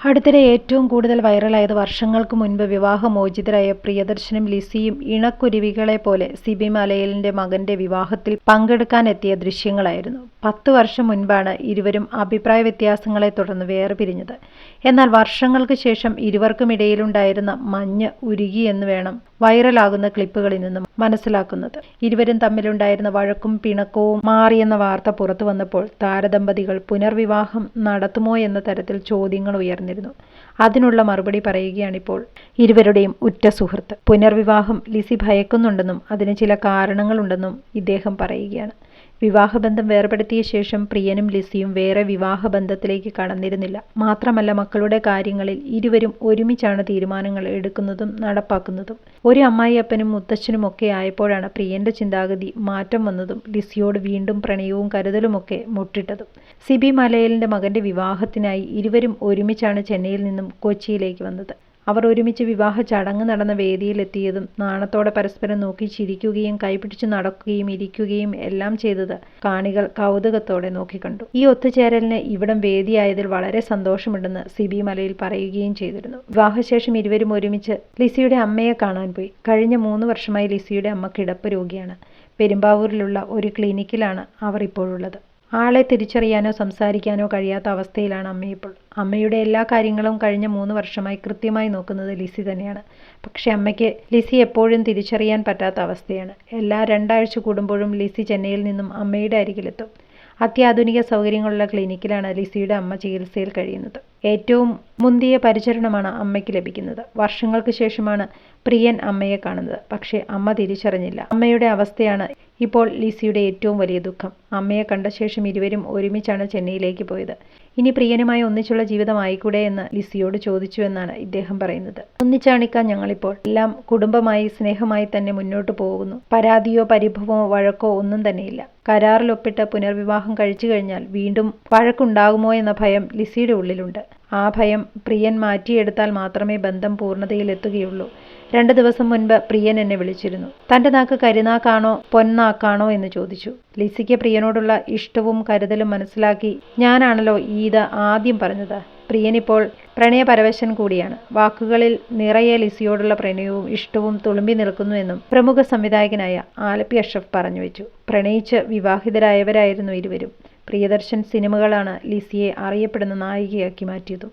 അടുത്തിടെ ഏറ്റവും കൂടുതൽ വൈറലായത് വർഷങ്ങൾക്ക് മുൻപ് വിവാഹമോചിതരായ പ്രിയദർശനും ലിസിയും ഇണക്കുരുവികളെ പോലെ സിബി മലയിലിന്റെ മകന്റെ വിവാഹത്തിൽ പങ്കെടുക്കാനെത്തിയ ദൃശ്യങ്ങളായിരുന്നു. പത്ത് വർഷം മുൻപാണ് ഇരുവരും അഭിപ്രായ വ്യത്യാസങ്ങളെ തുടർന്ന് വേർപിരിഞ്ഞത്. എന്നാൽ വർഷങ്ങൾക്ക് ശേഷം ഇരുവർക്കുമിടയിലുണ്ടായിരുന്ന മഞ്ഞ് ഉരുകിയെന്ന് വേണം വൈറലാകുന്ന ക്ലിപ്പുകളിൽ നിന്നും മനസ്സിലാക്കുന്നത്. ഇരുവരും തമ്മിലുണ്ടായിരുന്ന വഴക്കും പിണക്കവും മാറിയെന്ന വാർത്ത പുറത്തു വന്നപ്പോൾ താരദമ്പതികൾ പുനർവിവാഹം നടത്തുമോ എന്ന തരത്തിൽ ചോദ്യങ്ങൾ ഉയർന്നിരുന്നു. അതിനുള്ള മറുപടി പറയുകയാണിപ്പോൾ ഇരുവരുടെയും ഉറ്റ സുഹൃത്ത്. പുനർവിവാഹം ലിസി ഭയക്കുന്നുണ്ടെന്നും അതിന് ചില കാരണങ്ങളുണ്ടെന്നും ഇദ്ദേഹം പറയുകയാണ്. വിവാഹബന്ധം വേർപെടുത്തിയ ശേഷം പ്രിയനും ലിസിയും വേറെ വിവാഹബന്ധത്തിലേക്ക് കടന്നിരുന്നില്ല. മാത്രമല്ല മക്കളുടെ കാര്യങ്ങളിൽ ഇരുവരും ഒരുമിച്ചാണ് തീരുമാനങ്ങൾ എടുക്കുന്നതും നടപ്പാക്കുന്നതും. ഒരു അമ്മായിയപ്പനും ആയപ്പോഴാണ് പ്രിയന്റെ ചിന്താഗതി മാറ്റം വന്നതും ലിസിയോട് വീണ്ടും പ്രണയവും കരുതലുമൊക്കെ മുട്ടിട്ടതും. സിബി മലയലിന്റെ മകന്റെ വിവാഹത്തിനായി ഇരുവരും ഒരുമിച്ചാണ് ചെന്നൈയിൽ നിന്നും കൊച്ചിയിലേക്ക് വന്നത്. അവർ ഒരുമിച്ച് വിവാഹ ചടങ്ങ് നടന്ന വേദിയിലെത്തിയതും നാണത്തോടെ പരസ്പരം നോക്കി ചിരിക്കുകയും കൈപിടിച്ചു നടക്കുകയും ഇരിക്കുകയും എല്ലാം ചെയ്തത് കാണികൾ കൗതുകത്തോടെ നോക്കിക്കണ്ടു. ഈ ഒത്തുചേരലിന് ഇവിടം വേദിയായതിൽ വളരെ സന്തോഷമുണ്ടെന്ന് സിബി മലയിൽ പറയുകയും ചെയ്തിരുന്നു. വിവാഹശേഷം ഇരുവരും ഒരുമിച്ച് ലിസിയുടെ അമ്മയെ കാണാൻ പോയി. കഴിഞ്ഞ മൂന്ന് വർഷമായി ലിസിയുടെ അമ്മ കിടപ്പ് രോഗിയാണ്. പെരുമ്പാവൂരിലുള്ള ഒരു ക്ലിനിക്കിലാണ് അവർ ഇപ്പോഴുള്ളത്. ആളെ തിരിച്ചറിയാനോ സംസാരിക്കാനോ കഴിയാത്ത അവസ്ഥയിലാണ് അമ്മയിപ്പോൾ. അമ്മയുടെ എല്ലാ കാര്യങ്ങളും കഴിഞ്ഞ മൂന്ന് വർഷമായി കൃത്യമായി നോക്കുന്നത് ലിസി തന്നെയാണ്. പക്ഷേ അമ്മയ്ക്ക് ലിസി എപ്പോഴും തിരിച്ചറിയാൻ പറ്റാത്ത അവസ്ഥയാണ്. എല്ലാ രണ്ടാഴ്ച കൂടുമ്പോഴും ലിസി ചെന്നൈയിൽ നിന്നും അമ്മയുടെ അരികിലെത്തും. അത്യാധുനിക സൗകര്യങ്ങളുള്ള ക്ലിനിക്കിലാണ് ലിസിയുടെ അമ്മ ചികിത്സയിൽ കഴിയുന്നത്. ഏറ്റവും മുന്തിയ പരിചരണമാണ് അമ്മയ്ക്ക് ലഭിക്കുന്നത്. വർഷങ്ങൾക്ക് ശേഷമാണ് പ്രിയൻ അമ്മയെ കാണുന്നത്. പക്ഷേ അമ്മ തിരിച്ചറിഞ്ഞില്ല. അമ്മയുടെ അവസ്ഥയാണ് ഇപ്പോൾ ലിസിയുടെ ഏറ്റവും വലിയ ദുഃഖം. അമ്മയെ കണ്ട ശേഷം ഇരുവരും ഒരുമിച്ചാണ് ചെന്നൈയിലേക്ക് പോയത്. ഇനി പ്രിയനുമായി ഒന്നിച്ചുള്ള ജീവിതമായിക്കൂടെ എന്ന് ലിസിയോട് ചോദിച്ചു എന്നാണ് ഇദ്ദേഹം പറയുന്നത്. ഒന്നിച്ചാണിക്ക ഞങ്ങളിപ്പോൾ. എല്ലാം കുടുംബമായി സ്നേഹമായി തന്നെ മുന്നോട്ട് പോകുന്നു. പരാതിയോ പരിഭവമോ വഴക്കോ ഒന്നും തന്നെയില്ല. കരാറിലൊപ്പിട്ട് പുനർവിവാഹം കഴിച്ചു കഴിഞ്ഞാൽ വീണ്ടും വഴക്കുണ്ടാകുമോ എന്ന ഭയം ലിസിയുടെ ഉള്ളിലുണ്ട്. ആ ഭയം പ്രിയൻ മാറ്റിയെടുത്താൽ മാത്രമേ ബന്ധം പൂർണതയിലെത്തുകയുള്ളൂ. രണ്ടു ദിവസം മുൻപ് പ്രിയൻ എന്നെ വിളിച്ചിരുന്നു. തന്റെ നാക്ക് കരിനാക്കാണോ പൊന്നാക്കാണോ എന്ന് ചോദിച്ചു. ലിസിക്ക് പ്രിയനോടുള്ള ഇഷ്ടവും കരുതലും മനസ്സിലാക്കി ഞാനാണല്ലോ ഇത് ആദ്യം പറഞ്ഞത്. പ്രിയനിപ്പോൾ പ്രണയപരവശൻ കൂടിയാണ്. വാക്കുകളിൽ നിറയെ ലിസിയോടുള്ള പ്രണയവും ഇഷ്ടവും തുളുമ്പി നിൽക്കുന്നുവെന്നും പ്രമുഖ സംവിധായകനായ ആലപ്പി അഷ്റഫ് പറഞ്ഞുവെച്ചു. പ്രണയിച്ച് വിവാഹിതരായവരായിരുന്നു ഇരുവരും. പ്രിയദർശൻ സിനിമകളാണ് ലിസിയെ അറിയപ്പെടുന്ന നായികയാക്കി മാറ്റിയതും.